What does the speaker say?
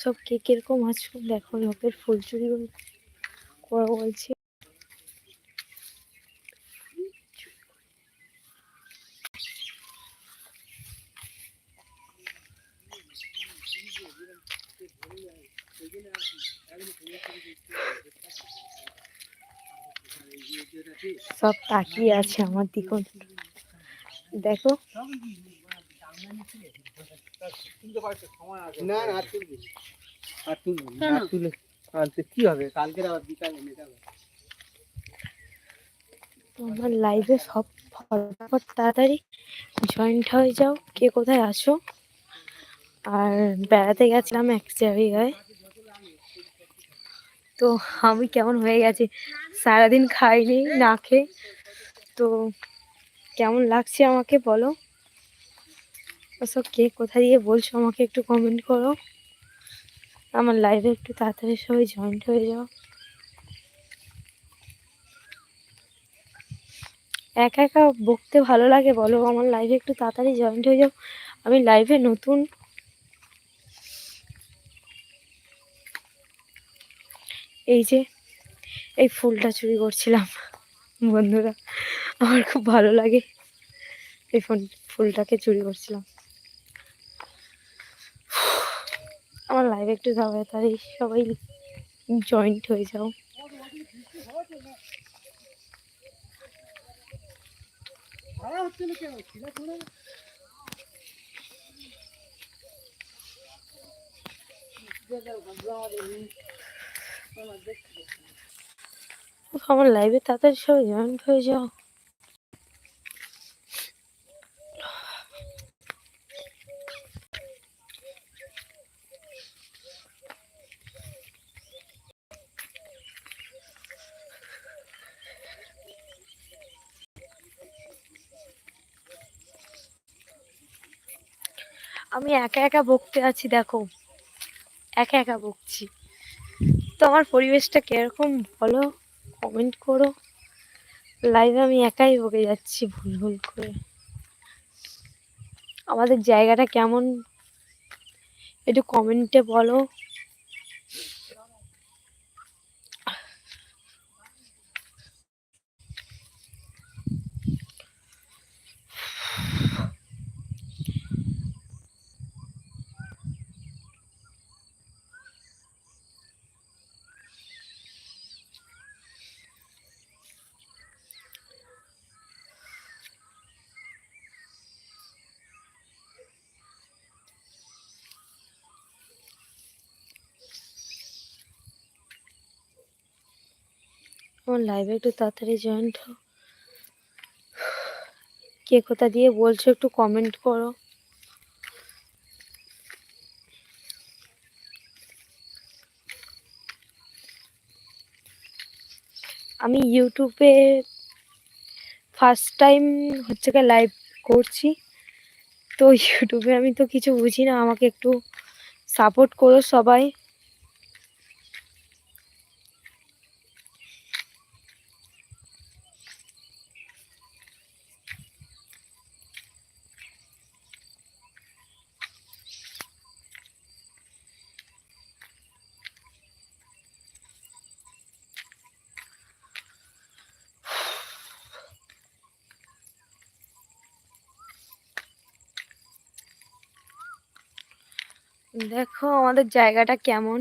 সব কে কীরকম আছো, দেখো লোকের ফুল চুরি করা বলছে সব তাকিয়ে আছে আমার দিকে দেখো। না আমার লাইভে সব ফটাফট তাড়াতাড়ি জয়েন্ট হয়ে যাও, কে কোথায় আসো আর বেড়াতে গেছিলাম এক জায়গায়। তো আমি কেমন হয়ে গেছি? সারাদিন খাইনি, না খেয়ে। তো কেমন লাগছে আমাকে বলো? ওসব কে কোথা দিয়ে বলছো আমাকে একটু কমেন্ট করো। আমার লাইভে একটু তাড়াতাড়ি সবাই জয়েন্ট হয়ে যাও। একা একা বকতে ভালো লাগে বলো, আমার লাইভে একটু তাড়াতাড়ি জয়েন্ট হয়ে যাও। আমি লাইভে নতুন। এই যে, এই ফুলটা চুরি করছিলাম, বন্ধুরা। আমার খুব ভালো লাগে এই ফোন ফুলটাকে চুরি করছিলাম। আমার লাইভে একটু তাড়াতাড়ি সবাই জয়েন্ট হয়ে যাও। আমার লাইভে তাড়াতাড়ি সবাই জয়েন্ট হয়ে যাও। আমি একা একা বকতে আছি, দেখো। একা একা বকছি। তো আমার পরিবেশটা কীরকম বলো? কমেন্ট করো। লাইভে আমি একাই বকে যাচ্ছি ভুল ভুল করে। আমাদের জায়গাটা কেমন? একটু কমেন্টে বলো। আমার লাইভে একটু তাড়াতাড়ি জয়েন্ট হও। কে কোথা দিয়ে বলছো একটু কমেন্ট করো। আমি ইউটিউবে ফার্স্ট টাইম হচ্ছে গিয়ে লাইভ করছি। তো ইউটিউবে আমি তো কিছু বুঝি না আমাকে একটু সাপোর্ট করো সবাই। দেখো আমাদের জায়গাটা কেমন।